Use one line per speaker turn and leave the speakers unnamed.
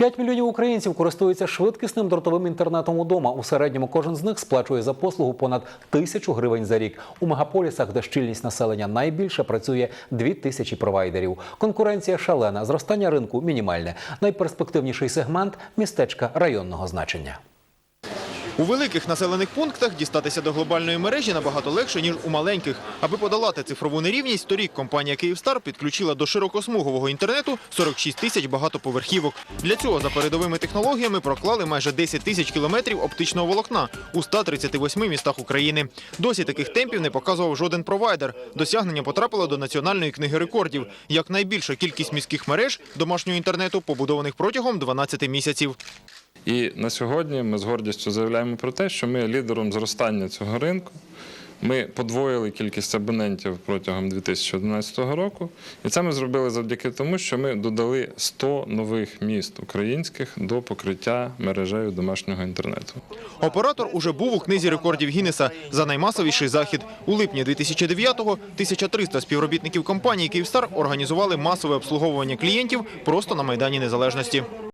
5 мільйонів українців користуються швидкісним дротовим інтернетом удома. У середньому кожен з них сплачує за послугу понад тисячу гривень за рік. У мегаполісах, де щільність населення найбільше, працює дві тисячі провайдерів. Конкуренція шалена, зростання ринку мінімальне. Найперспективніший сегмент містечка районного значення.
У великих населених пунктах дістатися до глобальної мережі набагато легше, ніж у маленьких. Аби подолати цифрову нерівність, торік компанія «Київстар» підключила до широкосмугового інтернету 46 тисяч багатоповерхівок. Для цього за передовими технологіями проклали майже 10 тисяч кілометрів оптичного волокна у 138 містах України. Досі таких темпів не показував жоден провайдер. Досягнення потрапило до Національної книги рекордів. Як найбільша кількість міських мереж домашнього інтернету, побудованих протягом 12 місяців.
І на сьогодні ми з гордістю заявляємо про те, що ми лідером зростання цього ринку. Ми подвоїли кількість абонентів протягом 2011 року, і це ми зробили завдяки тому, що ми додали 100 нових міст українських до покриття мережею домашнього інтернету.
Оператор уже був у книзі рекордів Гіннеса за наймасовіший захід. У липні 2009-го 1300 співробітників компанії «Київстар» організували масове обслуговування клієнтів просто на Майдані Незалежності.